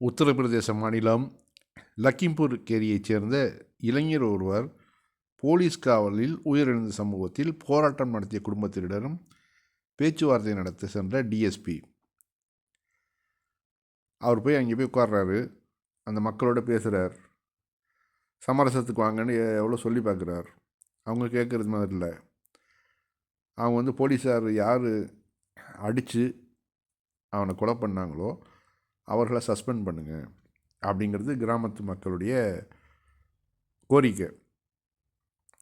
உத்தரப்பிரதேச மாநிலம் லக்கிம்பூர் கேரியைச் சேர்ந்த இளைஞர் ஒருவர் போலீஸ் காவலில் உயிரிழந்த சம்பவத்தில் போராட்டம் நடத்திய குடும்பத்தினரிடம் பேச்சுவார்த்தை நடத்த சென்ற டிஎஸ்பி அவர் போய் அங்கே போய் உட்கார்றாரு. அந்த மக்களோட பேசுகிறார் சமரசத்துக்கு வாங்கன்னு எவ்வளோ சொல்லி பார்க்குறார். அவங்க கேட்குறது மாதிரி இல்லை. அவங்க வந்து போலீஸார் யார் அடித்து அவனை கொலை பண்ணாங்களோ அவர்களை சஸ்பெண்ட் பண்ணுங்க அப்படிங்கிறது கிராமத்து மக்களுடைய கோரிக்கை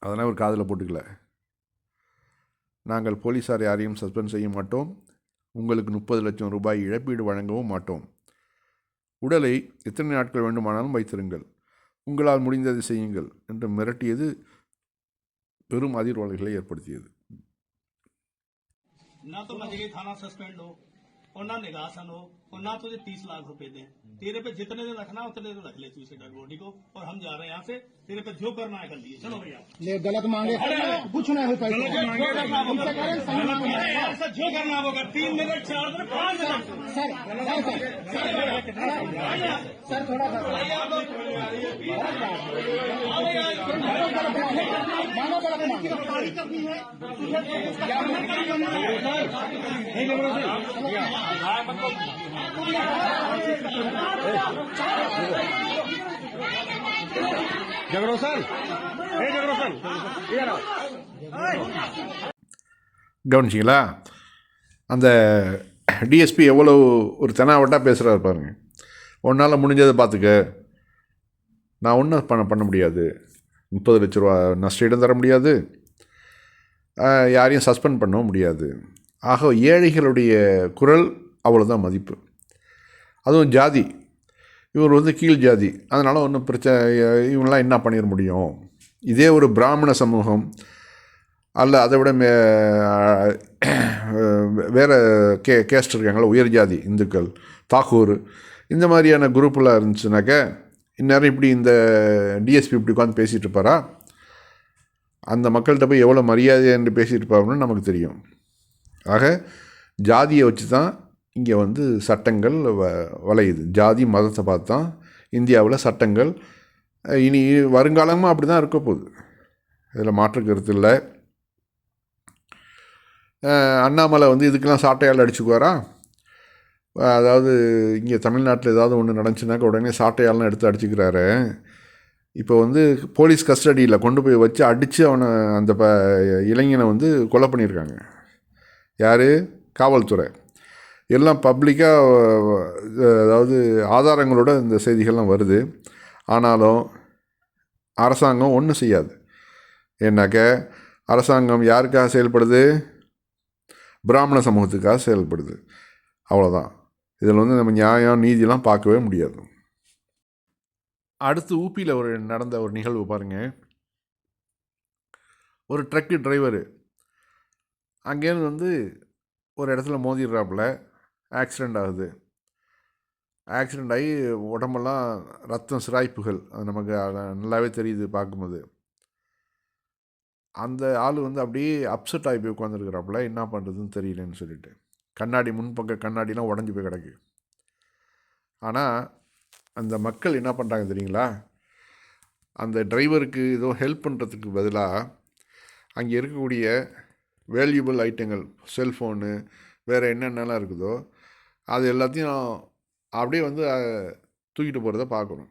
அதெல்லாம் ஒரு காதில் போட்டுக்கல நாங்கள் போலீஸார் யாரையும் சஸ்பெண்ட் செய்ய மாட்டோம் உங்களுக்கு முப்பது லட்சம் ரூபாய் இழப்பீடு வழங்கவும் மாட்டோம் உடலை எத்தனை நாட்கள் வேண்டுமானாலும் வைத்திருங்கள் உங்களால் முடிந்ததை செய்யுங்கள் என்று மிரட்டியது பெரும் அதிர்வலைகளை ஏற்படுத்தியது ना तो मजगी थाना सस्पेंड हो और ना निगासन हो और ना तुझे तीस लाख रुपए दें तेरे पे जितने दिन रखना उतने दिन रख ले तू इसे डेड बॉडी को और हम जा रहे हैं यहाँ से तेरे पे जो करना है कर लिए चलो भैया गलत मांगे कुछ नहीं हो जो करना होगा तीन मिनट चार मिनट पाँच मिनट सर थोड़ा सा मानो गलत मांगे जगरो सर हे जगरो सर इधर आओ கவனிச்சிங்களா அந்த டிஎஸ்பி எவ்வளோ ஒரு தெனாவட்டாக பேசுகிறாரு பாருங்க உன்னால் முடிஞ்சதை பார்த்துக்க நான் ஒன்றும் பண்ண பண்ண முடியாது முப்பது லட்ச ரூபா நஷ்டம் தர முடியாது. யாரையும் சஸ்பெண்ட் பண்ணவும் முடியாது. ஆக ஏழைகளுடைய குரல் அவ்வளோதான் மதிப்பு. அதுவும் ஜாதி. இவர் வந்து கீழ் ஜாதி. அதனால் ஒன்றும் பிரச்சனை இவங்களாம் என்ன பண்ணிட முடியும்? இதே ஒரு பிராமண சமூகம். அல்ல அதை விட மே வேறு கே கேஸ்ட் இருக்காங்களா உயர் ஜாதி இந்துக்கள் தாக்கூர் இந்த மாதிரியான குரூப்பெலாம் இருந்துச்சுனாக்க இந்நேரம் இப்படி இந்த டிஎஸ்பி இப்படி உட்காந்து பேசிகிட்டு இருப்பாரா? அந்த மக்கள்கிட்ட போய் எவ்வளோ மரியாதை என்று பேசிகிட்டு இருப்பாருன்னு நமக்கு தெரியும். ஆக ஜாதியை வச்சு தான் இங்கே வந்து சட்டங்கள் வ வளையுது. ஜாதி மதத்தை பார்த்து தான் இந்தியாவில் சட்டங்கள் இனி வருங்காலமும் அப்படி தான் இருக்க போகுது. இதில் மாற்று கருத்து இல்லை. அண்ணாமலை வந்து இதுக்கெல்லாம் சாட்டையால் அடிச்சுக்குவாரா? அதாவது இங்கே தமிழ்நாட்டில் ஏதாவது ஒன்று நடந்துச்சுனாக்கா உடனே சாட்டையாலாம் எடுத்து அடிச்சுக்கிறாரு. இப்போ வந்து போலீஸ் கஸ்டடியில் கொண்டு போய் வச்சு அடித்து அவனை அந்த ப இளைஞனை வந்து கொலை பண்ணியிருக்காங்க. யார்? காவல்துறை. எல்லாம் பப்ளிக்காக அதாவது ஆதாரங்களோட இந்த செய்திகள்லாம் வருது. ஆனாலும் அரசாங்கம் ஒன்றும் செய்யாது. ஏன்னாக்க அரசாங்கம் யாருக்காக செயல்படுது? பிராமண சமூகத்துக்காக செயல்படுது. அவ்வளோதான் இதில் வந்து நம்ம நியாயம் நீதியெல்லாம் பார்க்கவே முடியாது. அடுத்து ஊப்பியில் ஒரு நடந்த ஒரு நிகழ்வு பாருங்கள் ஒரு ட்ரக்கு டிரைவரு அங்கேருந்து வந்து ஒரு இடத்துல மோதிடுறாப்புல. ஆக்சிடெண்ட் ஆகுது. ஆக்சிடெண்ட் ஆகி உடம்பெல்லாம் ரத்தம் சிராய்ப்புகள். அது நமக்கு நல்லாவே தெரியுது பார்க்கும்போது. அந்த ஆள் வந்து அப்படியே அப்செட் ஆகி போய் உட்காந்துருக்குறாப்புல என்ன பண்ணுறதுன்னு தெரியலன்னு சொல்லிட்டு. கண்ணாடி முன்பக்க கண்ணாடிலாம் உடஞ்சி போய் கிடக்கு. ஆனால் அந்த மக்கள் என்ன பண்ணுறாங்க தெரியுங்களா? அந்த டிரைவருக்கு ஏதோ ஹெல்ப் பண்ணுறதுக்கு பதிலாக அங்கே இருக்கக்கூடிய வேல்யூபிள் ஐட்டங்கள் செல்ஃபோனு வேறு என்னென்னலாம் இருக்குதோ அது எல்லாத்தையும் அப்படியே வந்து தூக்கிட்டு போகிறத பார்க்குறோம்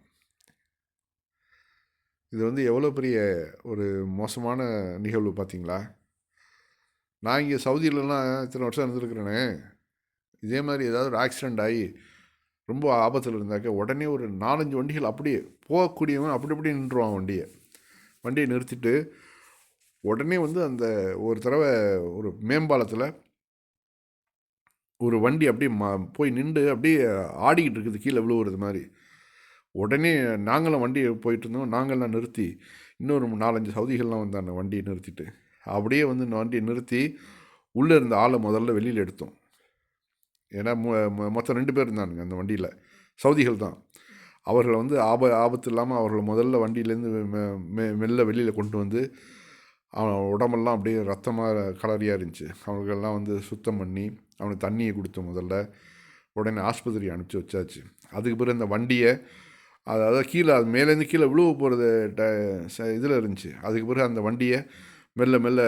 இது வந்து எவ்வளோ பெரிய ஒரு மோசமான நிகழ்வு பார்த்தீங்களா? நான் இங்கே சவுதியிலலாம் இத்தனை வருஷம் இருந்திருக்கிறேனே. இதே மாதிரி ஏதாவது ஒரு ஆக்சிடெண்ட் ஆகி ரொம்ப ஆபத்தில் இருந்தாக்க உடனே ஒரு நாலஞ்சு வண்டிகள் அப்படியே போகக்கூடியவன் அப்படி அப்படியே நின்றுவான் வண்டியை. வண்டியை நிறுத்திட்டு உடனே வந்து அந்த ஒரு தடவை ஒரு மேம்பாலத்தில் ஒரு வண்டி அப்படியே மா போய் நின்று அப்படியே ஆடிக்கிட்டு இருக்குது கீழே விழுவுறது மாதிரி. உடனே நாங்களும் வண்டி போயிட்டு இருந்தோம். நாங்கள்லாம் நிறுத்தி இன்னொரு நாலஞ்சு சவுதிகள்லாம் வந்தாங்க வண்டியை நிறுத்திட்டு. அப்படியே வந்து இந்த வண்டியை நிறுத்தி உள்ளே இருந்த ஆளை முதல்ல வெளியில் எடுத்தோம். ஏன்னா மொ- மொ- மொத்தம் ரெண்டு பேர் இருந்தானுங்க அந்த வண்டியில். சவுதிகள் தான். அவர்களை வந்து ஆப ஆபத்து இல்லாமல் அவர்களை முதல்ல வண்டியிலேருந்து மெ- மெ- மெல்ல வெளியில் கொண்டு வந்து அவன் உடம்பெல்லாம் அப்படியே ரத்தமாக கலரியாக இருந்துச்சு. அவங்களுக்கெல்லாம் வந்து சுத்தம் பண்ணி அவனுக்கு தண்ணியை கொடுத்தோம் முதல்ல உடனே ஆஸ்பத்திரி அனுப்பிச்சி வச்சாச்சு. அதுக்கு பிறகு இந்த வண்டியை அதாவது கீழே அது மேலேருந்து கீழே விழுவ போகிறது ட இதில் இருந்துச்சு. அதுக்கு பிறகு அந்த வண்டியை மெல்ல மெல்ல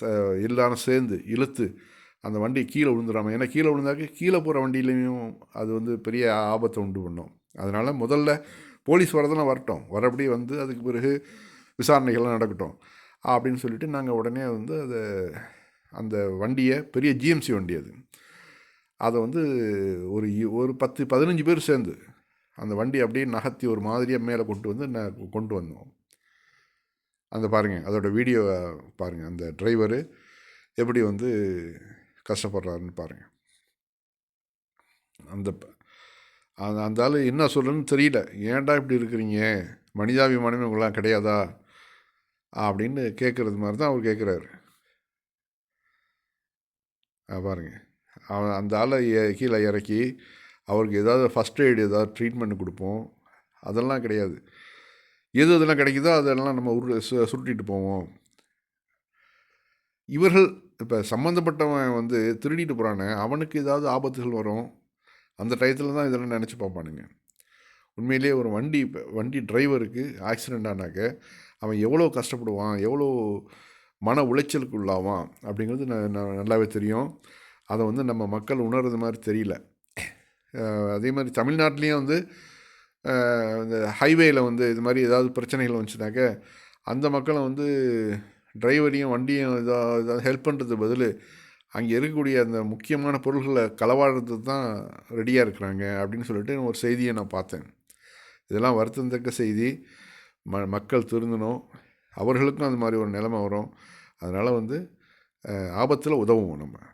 ச எல்லாரும் சேர்ந்து இழுத்து அந்த வண்டி கீழே விழுந்துடாம ஏன்னா கீழே விழுந்தாக்க கீழே போகிற வண்டியிலையும் அது வந்து பெரிய ஆபத்தை உண்டு பண்ணும். அதனால் முதல்ல போலீஸ் வரதெல்லாம் வரட்டும். வரபடி வந்து அதுக்கு பிறகு விசாரணைகள்லாம் நடக்கட்டும் அப்படின்னு சொல்லிட்டு நாங்கள் உடனே வந்து அதை அந்த வண்டியை பெரிய ஜிஎம்சி வண்டி அது. அதை வந்து ஒரு இ- ஒரு பத்து பதினஞ்சு பேர் சேர்ந்து அந்த வண்டி அப்படியே நகர்த்தி ஒரு மாதிரியாக மேலே கொண்டு வந்து கொண்டு வந்தோம். அந்த பாருங்கள் அதோட வீடியோவை பாருங்கள் அந்த டிரைவரு எப்படி வந்து கஷ்டப்படுறாருன்னு பாருங்கள் அந்த அந்த அந்த ஆள் என்ன சொல்கிறேன்னு தெரியல. ஏன்டா இப்படி இருக்கிறீங்க? மனிதாபிமானமே உங்களாம் கிடையாதா? அப்படின்னு கேட்குறது மாதிரி தான் அவர் கேட்குறாரு பாருங்க. அவன் அந்த ஆளை கீழே இறக்கி அவருக்கு ஏதாவது ஃபஸ்ட் எய்டு ஏதாவது ட்ரீட்மெண்ட் கொடுப்போம். அதெல்லாம் கிடையாது. எது எதெல்லாம் கிடைக்குதோ அதெல்லாம் நம்ம உரு சு சுருட்டிட்டு போவோம். இவர்கள் இப்போ சம்மந்தப்பட்டவன் வந்து திருடிட்டு போகிறானே அவனுக்கு ஏதாவது ஆபத்துகள் வரும் அந்த டயத்தில் தான் இதெல்லாம் நினச்சி பார்ப்பானுங்க. உண்மையிலேயே ஒரு வண்டி வண்டி டிரைவருக்கு ஆக்சிடெண்ட் ஆனாக்க அவன் எவ்வளோ கஷ்டப்படுவான் எவ்வளோ மன உளைச்சலுக்கு உள்ளாவான் அப்படிங்கிறது ந- ந- நல்லாவே தெரியும். அதை வந்து நம்ம மக்கள் உணர்றது மாதிரி தெரியல. அதே மாதிரி தமிழ்நாட்டிலையும் வந்து இந்த ஹைவேயில் வந்து இது மாதிரி ஏதாவது பிரச்சனைகள் வந்துச்சுனாக்க அந்த மக்களை வந்து டிரைவரையும் வண்டியும் ஏதாவது ஏதாவது ஹெல்ப் பண்ணுறது பதில் அங்கே இருக்கக்கூடிய அந்த முக்கியமான பொருள்களை களவாடுறது தான் ரெடியாக இருக்கிறாங்க அப்படின்னு சொல்லிட்டு ஒரு செய்தியை நான் பார்த்தேன். இதெல்லாம் வருத்தத்தக்க செய்தி. ம மக்கள் திருந்தணும். அவர்களுக்கும் அந்த மாதிரி ஒரு நிலைமை வரும். அதனால் வந்து ஆபத்தில் உதவுவோம் நம்ம.